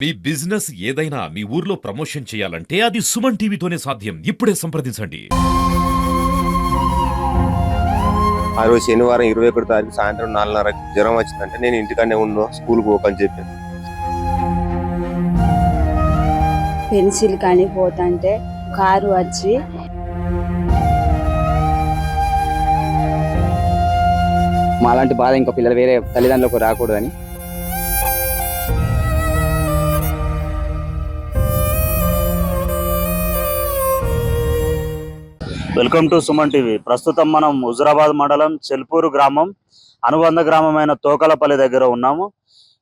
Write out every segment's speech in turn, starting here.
మీ business ఏదైనా మీ ఊర్లో promotion చేయాలంటే అది సుమన్ టీవీతోనే సాధ్యం. ఇప్పుడే సంప్రదించండి. ఆ రోజు శనివారం ఇరవై ఒకటి తారీఖు సాయంత్రం నాలుగున్నరకి జ్వరం వచ్చిందంటే నేను ఇంటికాడనే ఉన్నా స్కూల్కి పోకని చెప్పాను. పెన్సిల్ కానీ పోతుంటే కారు వచ్చి మాలాంటి బాధ ఇంకో పిల్లలు వేరే తల్లిదండ్రులకు రాకూడదని వెల్కమ్ టు సుమన్ టీవీ. ప్రస్తుతం మనం హుజరాబాద్ మండలం చెల్పూరు గ్రామం అనుబంధ గ్రామమైన తోకలపల్లి దగ్గర ఉన్నాము.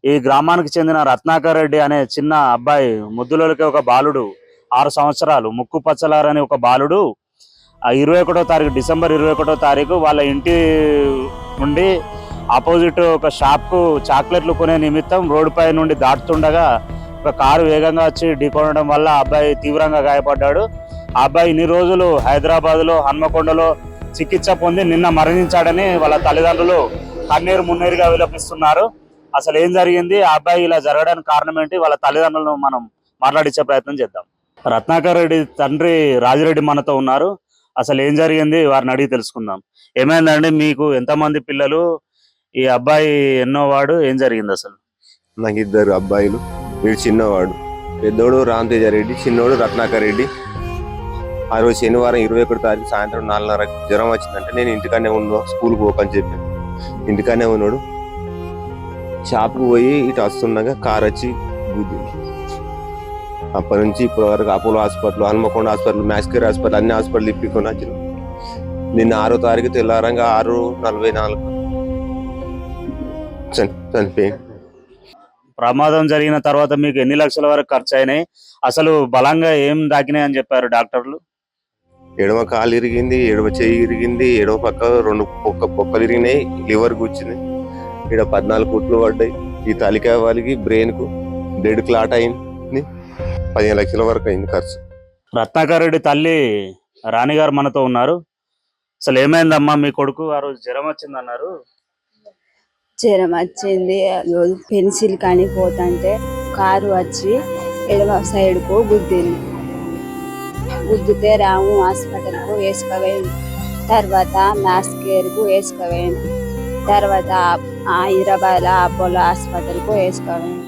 ఈ గ్రామానికి చెందిన రత్నాకర్ రెడ్డి అనే చిన్న అబ్బాయి ముద్దులలోకి ఒక బాలుడు ఆరు సంవత్సరాలు ముక్కు పచ్చలారని అనే ఒక బాలుడు ఆ ఇరవై ఒకటో తారీఖు డిసెంబర్ ఇరవై ఒకటో తారీఖు వాళ్ళ ఇంటి నుండి ఆపోజిట్ ఒక షాప్కు చాక్లెట్లు కొనే నిమిత్తం రోడ్డుపై నుండి దాటుతుండగా ఒక కారు వేగంగా వచ్చి ఢీకొనడం వల్ల అబ్బాయి తీవ్రంగా గాయపడ్డాడు. ఆ అబ్బాయి ఇన్ని రోజులు హైదరాబాద్లో హన్మకొండలో చికిత్స పొంది నిన్న మరణించాడని వాళ్ళ తల్లిదండ్రులు కన్నీరు మున్నీరుగా విలపిస్తున్నారు. అసలు ఏం జరిగింది? ఆ అబ్బాయి ఇలా జరగడానికి కారణం ఏంటి? వాళ్ళ తల్లిదండ్రులను మనం మాట్లాడించే ప్రయత్నం చేద్దాం. రత్నాకర్ రెడ్డి తండ్రి రాజిరెడ్డి మనతో ఉన్నారు. అసలు ఏం జరిగింది? వారిని అడిగి తెలుసుకుందాం. ఏమైందండి? మీకు ఎంతమంది పిల్లలు? ఈ అబ్బాయి ఎన్నో వాడు ఏం జరిగింది అసలు? నాకు ఇద్దరు అబ్బాయిలు. వీడు చిన్నవాడు. పెద్దోడు రామతేజ రెడ్డి చిన్నోడు రత్నాకర్ రెడ్డి. ఆ రోజు శనివారం ఇరవై ఒకటి తారీఖు సాయంత్రం నాలుగున్నర జ్వరం వచ్చిందంటే నేను ఇంటికానే ఉన్నా స్కూల్కి పోకని చెప్పాను. ఇంటికాడనే ఉన్నాడు. షాప్కి పోయి ఇటు వస్తుండగా కార్ వచ్చి గుద్దింది. అప్పటి నుంచి ఇప్పటి వరకు Apollo hospital Hanumakonda hospital Max Care hospital అన్ని హాస్పిటల్ ఇప్పించుకొని వచ్చిన నిన్న ఆరో తారీఖు తెల్లారంగా ఆరు నలభై నాలుగు. చని- ప్రమాదం జరిగిన తర్వాత మీకు ఎన్ని లక్షల వరకు ఖర్చు అయినాయి? అసలు బలంగా ఏం దాకినాయి అని చెప్పారు డాక్టర్లు? ఎడమ కాలు ఇరిగింది ఎడమ చెయ్యి ఇరిగింది ఎడమ పక్క రెండు పొక్క పొక్కలు ఇరిగినాయి లివర్ కూర్చుంది ఇక్కడ పద్నాలుగు కుట్లు పడ్డాయి. ఈ తలికాయ వాళ్ళకి బ్రెయిన్కు బ్లడ్ క్లాట్ అయింది. పదిహేను లక్షల వరకు అయింది ఖర్చు. రత్నాకర్ రెడ్డి తల్లి రాణి గారు మనతో ఉన్నారు. అసలు ఏమైందమ్మా మీ కొడుకు? ఆ రోజు జ్వరం వచ్చింది అన్నారు. జ్వరం వచ్చింది. పెన్సిల్ కానీ పోతుంటే కారు వచ్చి ఎడమ సైడ్కు గుద్దింది. గుద్దితే రాము హాస్పిటల్కు వేసుకుపోయింది తర్వాత మాస్ కేర్కు వేసుకుపోయింది తర్వాత ఆ హైదరాబాద్ అపోలో హాస్పిటల్కు వేసుకుపోయింది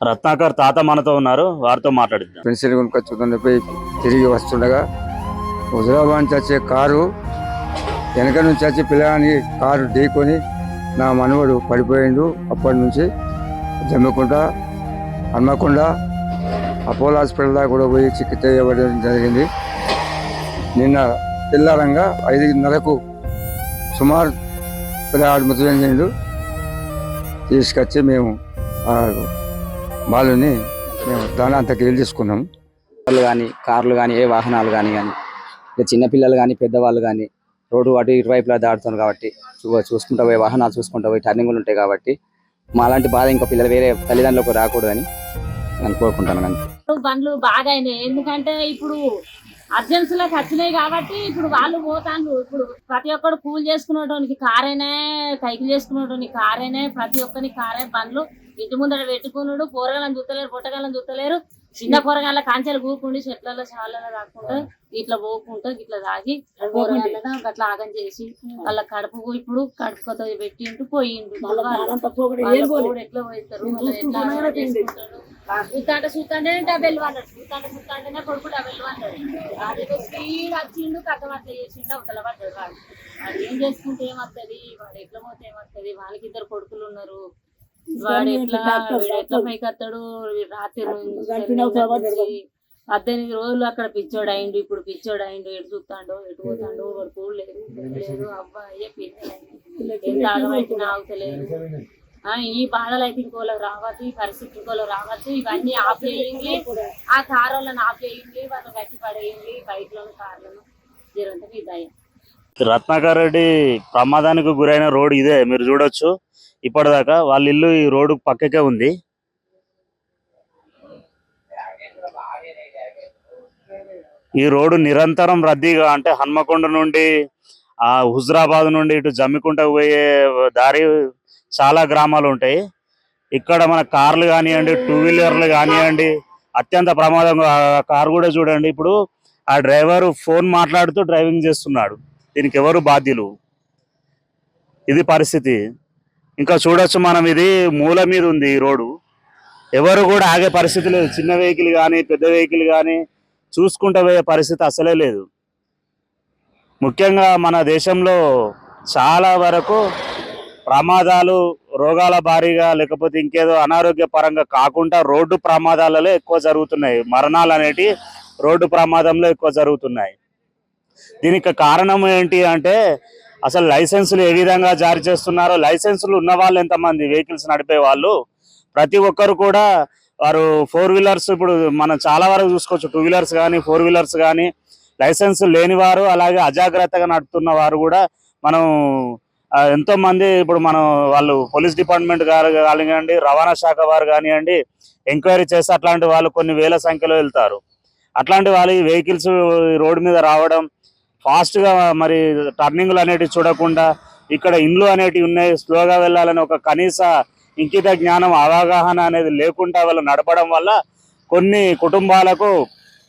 రత్నాకర్ తాత మనతో ఉన్నారు. వారితో మాట్లాడిద్దాం పెన్సిల్ కొనుక్కొచ్చుకుని పోయి తిరిగి వస్తుండగా హుజరాబాద్ నుంచి వచ్చే కారు వెనక నుంచి వచ్చి పిల్లగానికి కారు ఢీకొని నా మనవడు పడిపోయిండు. అప్పటి నుంచి జమ్మికుంట హన్మకొండ అపోలో హాస్పిటల్ దాకా కూడా పోయి చికిత్స ఇవ్వడం జరిగింది. నిన్న తెల్లారంగా ఐదున్నరకు సుమారు పిల్లగాడు మృతి తీసుకొచ్చి మేము వాళ్ళని మేము దానంతకి వెళ్ళి తీసుకున్నాము కార్లు కానీ కార్లు కానీ ఏ వాహనాలు కానీ కానీ ఇక కానీ పెద్దవాళ్ళు కానీ రోడ్డు అటు ఇరువైపులా దాడుతుంది కాబట్టి చూసుకుంటా పోయి వాహనాలు చూసుకుంటా పోయి టర్నింగ్లు ఉంటాయి కాబట్టి మాలాంటి బాధ ఇంకో పిల్లలు వేరే తల్లిదండ్రులకు రాకూడదని అంతే. ఇప్పుడు బండ్లు బాగా అయినాయి ఎందుకంటే ఇప్పుడు అర్జెన్సీలకు వచ్చినాయి కాబట్టి ఇప్పుడు వాళ్ళు పోతాండ్రు. ఇప్పుడు ప్రతి ఒక్కడు కూల్ చేసుకునేటోనికి కారేనే సైకిల్ చేసుకునేటోనికి కారేనే ప్రతి ఒక్కరికి కారే బండ్లు ఇంటి ముందర పెట్టుకున్నాడు. కూరగాయలను చూస్తలేరు పొట్టగాలను చూస్తలేరు. చిన్న కూరగాయల కాంచెలు కూకుండి చెట్లలో చాలలో రాకుండా ఇట్లా పోకుంటా ఇట్లా తాగి అట్లా ఆగం చేసి వాళ్ళ కడుపు ఇప్పుడు కడుపు కొత్త పెట్టిండు పోయిండు. ఎట్లా పోయిస్తారు చూస్తాంటే చూస్తాంటే డబ్బెల్ అన్నాడు చూస్తాంటే చూస్తాంటేనే కొడుకు డబ్బెల్ అన్నాడు అది స్పీడ్ వచ్చిండు కథం అట్లా చేసిండు అవతల పడ్డాడు వాడు. వాడు ఏం చేసుకుంటే ఏమత్తది? వాడు ఎట్లా పోతే ఏమత్తది? వాళ్ళకి ఇద్దరు కొడుకులు ఉన్నారు. వాడు ఎట్లా ఎట్లా పైకి వస్తాడు? రాత్రి నుంచి పద్దెనిమిది రోజులు అక్కడ పిచ్చోడు అయిండు ఇప్పుడు పిచ్చోడు అయిండు ఎటు చూస్తాడు ఎటు పోతాడు వాడు కూడలేదు లేదు అబ్బాయి పిల్లలు ఎంత ఆగమైతే ఆగుతలేదు. ఈ బాధలు అయితే ఇంకోళ్ళకి రావచ్చు ఈ పరిస్థితి ఇంకోళ్ళకి రావచ్చు ఇవన్నీ ఆపేయండి. ఆ కార్ వాళ్ళని ఆఫ్ వాళ్ళని గట్టి పడేయండి బైక్లను కార్లను జరుగుతుంది మీ రత్నాకర్ రెడ్డి ప్రమాదానికి గురైన రోడ్ ఇదే మీరు చూడొచ్చు. ఇప్పటిదాకా వాళ్ళ ఇల్లు ఈ రోడ్డు పక్కకే ఉంది. ఈ రోడ్డు నిరంతరం రద్దీగా అంటే హన్మకొండ నుండి ఆ హుజరాబాద్ నుండి ఇటు జమ్మికుంటకు పోయే దారి చాలా గ్రామాలు ఉంటాయి. ఇక్కడ మన కార్లు కానివ్వండి టూ వీలర్లు కానివ్వండి అత్యంత ప్రమాదం కారు కూడా చూడండి. ఇప్పుడు ఆ డ్రైవర్ ఫోన్ మాట్లాడుతూ డ్రైవింగ్ చేస్తున్నాడు. దీనికి ఎవరు బాధ్యులు? ఇది పరిస్థితి. ఇంకా చూడొచ్చు మనం ఇది మూల మీద ఉంది ఈ రోడ్డు. ఎవరు కూడా ఆగే పరిస్థితి లేదు. చిన్న వెహికల్ కానీ పెద్ద వెహికల్ కానీ చూసుకుంటూ పోయే పరిస్థితి అసలే లేదు. ముఖ్యంగా మన దేశంలో చాలా వరకు ప్రమాదాలు రోగాల భారీగా లేకపోతే ఇంకేదో అనారోగ్య పరంగా కాకుండా రోడ్డు ప్రమాదాలలో ఎక్కువ జరుగుతున్నాయి. మరణాలు అనేటి రోడ్డు ప్రమాదంలో ఎక్కువ జరుగుతున్నాయి. దీనికి కారణం ఏంటి అంటే అసలు లైసెన్సులు ఏ విధంగా జారీ చేస్తున్నారో లైసెన్సులు ఉన్న వాళ్ళు ఎంతమంది వెహికల్స్ నడిపే వాళ్ళు? ప్రతి ఒక్కరు కూడా వారు ఫోర్ వీలర్స్ ఇప్పుడు మనం చాలా వరకు చూసుకోవచ్చు. టూ వీలర్స్ కానీ ఫోర్ వీలర్స్ కానీ లైసెన్స్ లేని వారు అలాగే అజాగ్రత్తగా నడుపుతున్న వారు కూడా మనం ఎంతో మంది ఇప్పుడు మనం వాళ్ళు పోలీస్ డిపార్ట్మెంట్ గారు కానివ్వండి రవాణా శాఖ వారు కానివ్వండి ఎంక్వైరీ చేస్తే అట్లాంటి వాళ్ళు కొన్ని వేల సంఖ్యలో వెళ్తారు. అట్లాంటి వాళ్ళు ఈ వెహికల్స్ రోడ్డు మీద రావడం ఫాస్ట్గా మరి టర్నింగ్లు అనేటివి చూడకుండా ఇక్కడ ఇండ్లు అనేటివి ఉన్నాయి స్లోగా వెళ్ళాలని ఒక కనీస ఇంకిత జ్ఞానం అవగాహన అనేది లేకుండా వాళ్ళు నడపడం వల్ల కొన్ని కుటుంబాలకు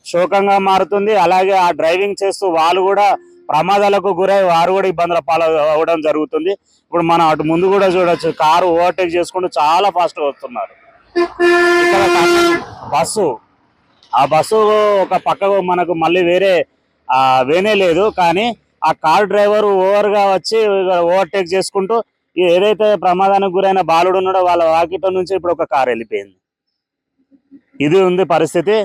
శోకంగా మారుతుంది. అలాగే ఆ డ్రైవింగ్ చేస్తూ వాళ్ళు కూడా ప్రమాదాలకు గురై వారు కూడా ఇబ్బందుల పాలు అవ్వడం జరుగుతుంది. ఇప్పుడు మనం అటు ముందు కూడా చూడొచ్చు కారు ఓవర్టేక్ చేసుకుంటూ చాలా ఫాస్ట్ వస్తున్నారు. ఇక్కడ బస్సు. ఆ బస్సు ఒక పక్కకు మనకు మళ్ళీ వేరే వేనే లేదు. కానీ ఆ కార్ డ్రైవర్ ఓవర్గా వచ్చి ఓవర్టేక్ చేసుకుంటూ ఏదైతే ప్రమాదానికి గురైన బాలుడు ఉన్నాడో వాళ్ళ వాకిట నుంచి ఇప్పుడు ఒక కారు వెళ్ళిపోయింది. ఇది ఉంది పరిస్థితి.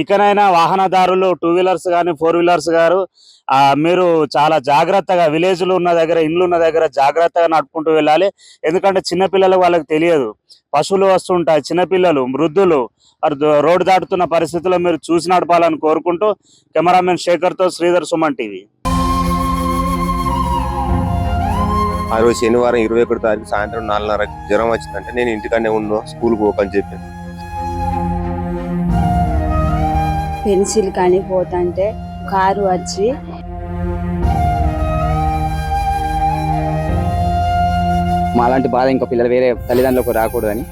ఇకనైనా వాహనదారులు టూ వీలర్స్ కానీ ఫోర్ వీలర్స్ గారు ఆ మీరు చాలా జాగ్రత్తగా విలేజ్లు ఉన్న దగ్గర ఇండ్లు ఉన్న దగ్గర జాగ్రత్తగా నడుపుకుంటూ వెళ్ళాలి. ఎందుకంటే చిన్నపిల్లలకు వాళ్ళకి తెలియదు. పశువులు వస్తుంటాయి చిన్నపిల్లలు వృద్ధులు రోడ్డు దాటుతున్న పరిస్థితుల్లో మీరు చూసి నడపాలని కోరుకుంటూ కెమెరామెన్ శేఖర్తో శ్రీధర్ సుమన్ టీవీ. ఆ రోజు శనివారం ఇరవై ఒకటి తారీఖు సాయంత్రం నాలుగున్నర జ్వరం వచ్చిందంటే నేను ఇంటికాడనే ఉన్నా స్కూల్కి పోకని చెప్పాను. పెన్సిల్ కానీ పోతుంటే కారు వచ్చి మాలాంటి బాధ ఇంకా పిల్లలు వేరే తల్లిదండ్రులకు రాకూడదని